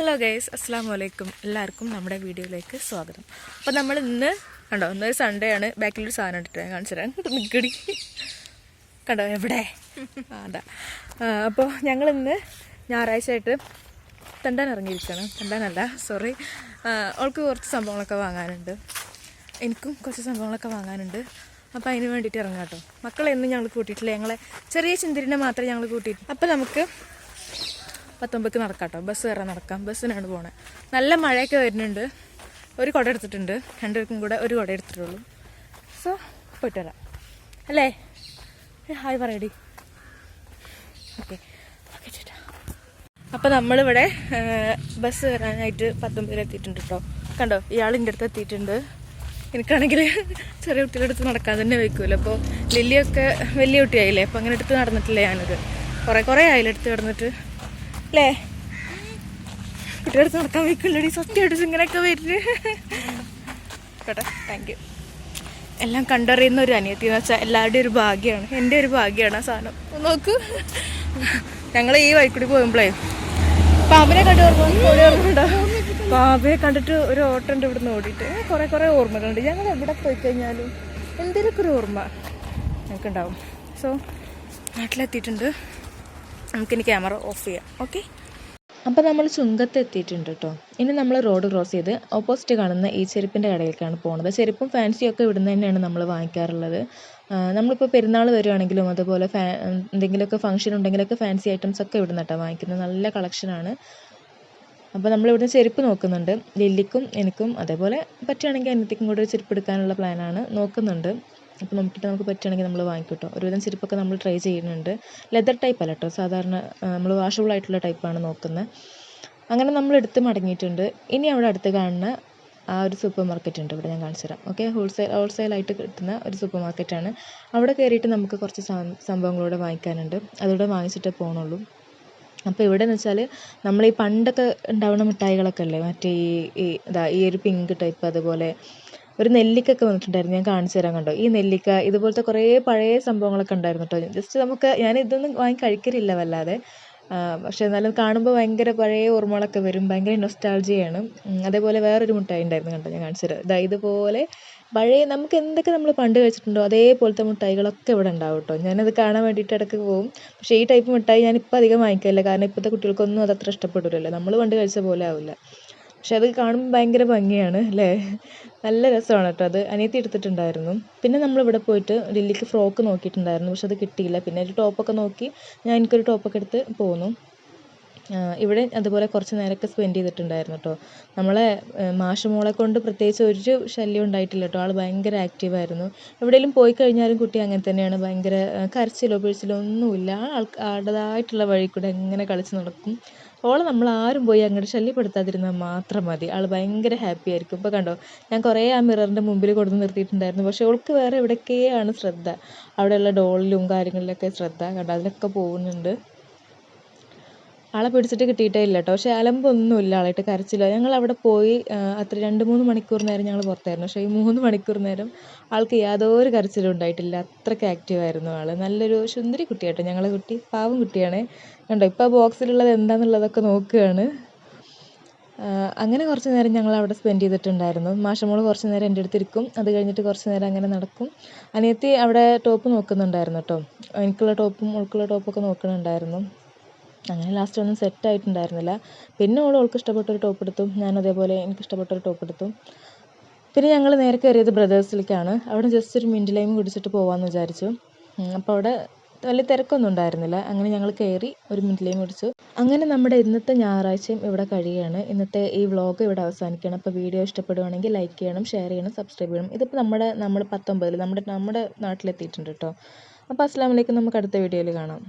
Hello guys അസ്സാം വലൈക്കും എല്ലാവർക്കും നമ്മുടെ വീഡിയോയിലേക്ക് സ്വാഗതം. അപ്പോൾ നമ്മൾ ഇന്ന് കണ്ടോ ഇന്നൊരു സൺഡേ ആണ്. ബാക്കിലൊരു സാധനം ഇട്ടിട്ട് ഞാൻ കാണിച്ചു തരാം. നിൽക്കടി കണ്ടോ എവിടെ? അതാ. അപ്പോൾ ഞങ്ങൾ ഇന്ന് ഞായറാഴ്ച ആയിട്ട് തണ്ടാൻ ഇറങ്ങിയിരിക്കുകയാണ്. തണ്ടാനല്ല സോറി അവൾക്ക് കുറച്ച് സംഭവങ്ങളൊക്കെ വാങ്ങാനുണ്ട്. എനിക്കും കുറച്ച് സംഭവങ്ങളൊക്കെ വാങ്ങാനുണ്ട്. അപ്പോൾ അതിന് വേണ്ടിയിട്ട് ഇറങ്ങാം കേട്ടോ. മക്കളെ ഒന്നും ഞങ്ങൾ കൂട്ടിയിട്ടില്ല. ഞങ്ങളെ ചെറിയ ചിന്തിരിനെ മാത്രമേ ഞങ്ങൾ കൂട്ടിയിട്ട് അപ്പോൾ നമുക്ക് പത്തൊമ്പതിക്ക് നടക്കാം കേട്ടോ ബസ് കയറാൻ നടക്കാം. ബസ്സിനാണ് പോണേ. നല്ല മഴയൊക്കെ വരുന്നുണ്ട്. ഒരു കുട എടുത്തിട്ടുണ്ട്. രണ്ടുപേർക്കും കൂടെ ഒരു കുട എടുത്തിട്ടുള്ളൂ. സോ പോയിട്ട് വരാം അല്ലേ ഹായ് പറയടി. ഓക്കെ. ഓക്കെ ചേട്ടാ. നമ്മളിവിടെ ബസ് കയറാനായിട്ട് പത്തൊമ്പതിൽ എത്തിയിട്ടുണ്ട് കേട്ടോ കണ്ടോ? ഇയാളിന്റെ അടുത്ത് എത്തിയിട്ടുണ്ട്. എനിക്കാണെങ്കിൽ ചെറിയ കുട്ടികളുടെ അടുത്ത് നടക്കാൻ തന്നെ വയ്ക്കുമല്ലോ അപ്പോൾ ലില്ലിയൊക്കെ വലിയ കുട്ടിയായില്ലേ? അപ്പോൾ അങ്ങനെ എടുത്ത് നടന്നിട്ടില്ല ഞാനത്. കുറേ കുറേ ആയില്ല എടുത്ത് കിടന്നിട്ട് അല്ലേ കുട്ടിയുടെ നടക്കാൻ വയ്ക്കില്ലടി സത്യമായിട്ട് ഇങ്ങനെയൊക്കെ വരുന്നത് കേട്ടോ താങ്ക് യു എല്ലാം കണ്ടറിയുന്ന ഒരു അനിയത്തി എന്ന് വെച്ചാൽ എല്ലാവരുടെയും ഒരു ഭാഗ്യമാണ് എന്റെ ഒരു ഭാഗ്യമാണ് ആ സാധനം. നോക്ക്. ഞങ്ങൾ ഈ വഴിക്കൂടി പോകുമ്പോഴേ പാമ്പിനെ കണ്ട് പാമ്പിനെ കണ്ടിട്ട് ഒരു ഓട്ടം ഉണ്ട് ഇവിടുന്ന് ഓടിയിട്ട്. കുറേ കുറേ ഓർമ്മകളുണ്ട്. ഞങ്ങൾ എവിടെ പോയി കഴിഞ്ഞാലും എന്തെങ്കിലുമൊക്കെ ഒരു ഓർമ്മ ഞങ്ങൾക്കുണ്ടാവും. സോ നാട്ടിലെത്തിയിട്ടുണ്ട്. നമുക്കിനി ക്യാമറ ഓഫ് ചെയ്യാം. ഓക്കെ? അപ്പോൾ നമ്മൾ ചുങ്കത്ത് എത്തിയിട്ടുണ്ട് കേട്ടോ. ഇനി നമ്മൾ റോഡ് ക്രോസ് ചെയ്ത് ഓപ്പോസിറ്റ് കാണുന്ന ഈ ചെരുപ്പിന്റെ കടയിലേക്കാണ് പോകുന്നത് ചെരുപ്പും ഫാൻസിയൊക്കെ ഇവിടുന്ന് തന്നെയാണ് നമ്മൾ വാങ്ങിക്കാറുള്ളത്. നമ്മളിപ്പോൾ പെരുന്നാൾ വരുവാണെങ്കിലും അതുപോലെ ഫാ എന്തെങ്കിലുമൊക്കെ ഫംഗ്ഷൻ ഉണ്ടെങ്കിലൊക്കെ ഫാൻസി ഐറ്റംസ് ഒക്കെ ഇവിടുന്ന് കേട്ടോ വാങ്ങിക്കുന്നത്. നല്ല കളക്ഷനാണ് അപ്പോൾ നമ്മളിവിടുന്ന് ചെരുപ്പ് നോക്കുന്നുണ്ട്. ലില്ലിക്കും എനിക്കും അതേപോലെ പറ്റുകയാണെങ്കിൽ അനിയത്തിക്കും കൂടെ ഒരു ചെരുപ്പ് എടുക്കാനുള്ള പ്ലാനാണ് നോക്കുന്നുണ്ട്. അപ്പോൾ നോക്കിയിട്ട് നമുക്ക് പറ്റുകയാണെങ്കിൽ നമ്മൾ വാങ്ങിക്കും കേട്ടോ ഒരുവിധം ചെരുപ്പൊക്കെ നമ്മൾ ട്രൈ ചെയ്യുന്നുണ്ട്. ലെതർ ടൈപ്പ് അല്ല കേട്ടോ സാധാരണ നമ്മൾ വാഷബിൾ ആയിട്ടുള്ള ടൈപ്പാണ് നോക്കുന്നത്. അങ്ങനെ നമ്മൾ എടുത്ത് മടങ്ങിയിട്ടുണ്ട്. ഇനി അവിടെ അടുത്ത് കാണുന്ന ആ ഒരു സൂപ്പർ മാർക്കറ്റ് ഉണ്ട്. ഇവിടെ ഞാൻ കാണിച്ചു തരാം. ഓക്കെ ഹോൾസെയിൽ ഹോൾസെയിലായിട്ട് കിട്ടുന്ന ഒരു സൂപ്പർ മാർക്കറ്റാണ് അവിടെ കയറിയിട്ട് നമുക്ക് കുറച്ച് സംഭവങ്ങളൂടെ വാങ്ങിക്കാനുണ്ട്. അതോടെ വാങ്ങിച്ചിട്ടേ പോകണുള്ളൂ അപ്പോൾ ഇവിടെ എന്ന് വെച്ചാൽ നമ്മൾ ഈ പണ്ടൊക്കെ ഉണ്ടാവുന്ന മിഠായികളൊക്കെ അല്ലേ? മറ്റേ ഈ ഇതാ ഈ ഒരു പിങ്ക് ടൈപ്പ് അതുപോലെ ഒരു നെല്ലിക്ക ഒക്കെ വന്നിട്ടുണ്ടായിരുന്നു. ഞാൻ കാണിച്ചു തരാം കണ്ടോ? ഈ നെല്ലിക്ക ഇതുപോലത്തെ കുറേ പഴയ സംഭവങ്ങളൊക്കെ ഉണ്ടായിരുന്നു കേട്ടോ. ജസ്റ്റ് നമുക്ക് ഞാൻ ഇതൊന്നും വാങ്ങി കഴിക്കലില്ല വല്ലാതെ. പക്ഷേ എന്നാലും കാണുമ്പോൾ ഭയങ്കര പഴയ ഓർമ്മകളൊക്കെ വരും. ഭയങ്കര നൊസ്റ്റാൾജിയാണ് അതേപോലെ വേറൊരു മുട്ടായി ഉണ്ടായിരുന്നു കണ്ടോ? ഞാൻ കാണിച്ചു തരാം. ഇതാ ഇതുപോലെ പഴയ നമുക്ക് എന്തൊക്കെ നമ്മൾ പണ്ട് കഴിച്ചിട്ടുണ്ടോ അതേപോലത്തെ മിഠായികളൊക്കെ ഇവിടെ ഉണ്ടാവും കേട്ടോ. ഞാനത് കാണാൻ വേണ്ടിയിട്ട് ഇടയ്ക്ക് പോകും പക്ഷേ ഈ ടൈപ്പ് മിഠായി ഞാനിപ്പോൾ അധികം വാങ്ങിക്കില്ല കാരണം ഇപ്പോഴത്തെ കുട്ടികൾക്കൊന്നും അത് അത്ര ഇഷ്ടപ്പെടില്ലല്ലോ നമ്മൾ പണ്ട് കഴിച്ച പോലെ ആവില്ല. പക്ഷെ അത് കാണുമ്പോൾ ഭയങ്കര ഭംഗിയാണ് അല്ലേ? നല്ല രസമാണ് കേട്ടോ അത്. അനിയത്തി എടുത്തിട്ടുണ്ടായിരുന്നു. പിന്നെ നമ്മളിവിടെ പോയിട്ട് ലില്ലിക്ക് ഫ്രോക്ക് നോക്കിയിട്ടുണ്ടായിരുന്നു. പക്ഷെ അത് കിട്ടിയില്ല. പിന്നെ ഒരു ടോപ്പൊക്കെ നോക്കി ഞാൻ എനിക്കൊരു ടോപ്പൊക്കെ എടുത്ത് പോന്നു. ഇവിടെ അതുപോലെ കുറച്ച് നേരമൊക്കെ സ്പെൻഡ് ചെയ്തിട്ടുണ്ടായിരുന്നു കേട്ടോ നമ്മളെ മാഷുമോളെ കൊണ്ട് പ്രത്യേകിച്ച് ഒരു ശല്യം ഉണ്ടായിട്ടില്ല കേട്ടോ ആൾ ഭയങ്കര ആക്റ്റീവായിരുന്നു എവിടെയെങ്കിലും പോയി കഴിഞ്ഞാലും കുട്ടി അങ്ങനെ തന്നെയാണ്. ഭയങ്കര കരച്ചിലോ പിഴിച്ചിലോ ഒന്നുമില്ല. ആൾ ആളുടേതായിട്ടുള്ള വഴി കൂടെ എങ്ങനെ കളിച്ച് നടക്കും. ഓളെ നമ്മൾ ആരും പോയി അങ്ങോട്ട് ശല്യപ്പെടുത്താതിരുന്നാൽ മാത്രം മതി. ആൾ ഭയങ്കര ഹാപ്പി ആയിരിക്കും. ഇപ്പോൾ കണ്ടോ ഞാൻ കുറേ ആ മിററിന്റെ മുമ്പിൽ കൊടുത്ത് നിർത്തിയിട്ടുണ്ടായിരുന്നു. പക്ഷേ അവൾക്ക് വേറെ എവിടെയൊക്കെയാണ് ശ്രദ്ധ. അവിടെയുള്ള ഡോളിലും കാര്യങ്ങളിലൊക്കെ ശ്രദ്ധ. കണ്ടോ അതിലൊക്കെ പോകുന്നുണ്ട്. ആളെ പിടിച്ചിട്ട് കിട്ടിയിട്ടേ ഇല്ല കേട്ടോ പക്ഷേ അലമ്പൊന്നുമില്ല ആളായിട്ട് കരച്ചില്ല ഞങ്ങൾ അവിടെ പോയി അത്ര രണ്ട് മൂന്ന് മണിക്കൂർ നേരം ഞങ്ങൾ പുറത്തായിരുന്നു. പക്ഷേ ഈ മൂന്ന് മണിക്കൂർ നേരം ആൾക്ക് യാതൊരു കരച്ചിലും ഉണ്ടായിട്ടില്ല. അത്രയ്ക്ക് ആക്റ്റീവായിരുന്നു ആൾ നല്ലൊരു സുന്ദരി കുട്ടിയാട്ടോ. ഞങ്ങളെ കുട്ടി പാവം കുട്ടിയാണേ. കണ്ടോ ഇപ്പോൾ ആ ബോക്സിലുള്ളത് എന്താണെന്നുള്ളതൊക്കെ നോക്കുകയാണ് അങ്ങനെ കുറച്ച് നേരം ഞങ്ങൾ അവിടെ സ്പെൻഡ് ചെയ്തിട്ടുണ്ടായിരുന്നു. മാഷമോൾ കുറച്ച് നേരം എന്റെ അടുത്തിരിക്കും അത് കഴിഞ്ഞിട്ട് കുറച്ച് നേരം അങ്ങനെ നടക്കും. അനിയത്തി അവിടെ ടോപ്പ് നോക്കുന്നുണ്ടായിരുന്നു കേട്ടോ എനിക്കുള്ള ടോപ്പും ഉൾക്കുള്ള ടോപ്പൊക്കെ നോക്കുന്നുണ്ടായിരുന്നു അങ്ങനെ ലാസ്റ്റ് ഒന്നും സെറ്റ് ആയിട്ടുണ്ടായിരുന്നില്ല. പിന്നെ ഓൾ ഓൾക്ക് ഇഷ്ടപ്പെട്ട ഒരു ടോപ്പ് എടുത്തു. ഞാൻ അതേപോലെ എനിക്ക് ഇഷ്ടപ്പെട്ട ഒരു ടോപ്പ് എടുത്തു. പിന്നെ ഞങ്ങൾ നേരെ കയറിയത് ബ്രദേഴ്സിലേക്കാണ് അവിടെ ജസ്റ്റ് ഒരു മിന്റ് ലൈം കുടിച്ചിട്ട് പോകാമെന്ന് വിചാരിച്ചു. അപ്പോൾ അവിടെ വലിയ തിരക്കൊന്നും ഉണ്ടായിരുന്നില്ല. അങ്ങനെ ഞങ്ങൾ കയറി ഒരു മിന്റ് ലൈം കുടിച്ചു. അങ്ങനെ നമ്മുടെ ഇന്നത്തെ ഞായറാഴ്ചയും ഇവിടെ കഴിയുകയാണ്. ഇന്നത്തെ ഈ വ്ളോഗ് ഇവിടെ അവസാനിക്കുകയാണ്. അപ്പോൾ വീഡിയോ ഇഷ്ടപ്പെടുവാണെങ്കിൽ ലൈക്ക് ചെയ്യണം ഷെയർ ചെയ്യണം സബ്സ്ക്രൈബ് ചെയ്യണം. ഇതിപ്പോൾ നമ്മുടെ നമ്മൾ പത്തൊമ്പതിൽ നമ്മുടെ നമ്മുടെ നാട്ടിലെത്തിയിട്ടുണ്ട് കേട്ടോ അപ്പോൾ അസ്സാം വലൈക്കും നമുക്ക് അടുത്ത വീഡിയോയിൽ കാണാം.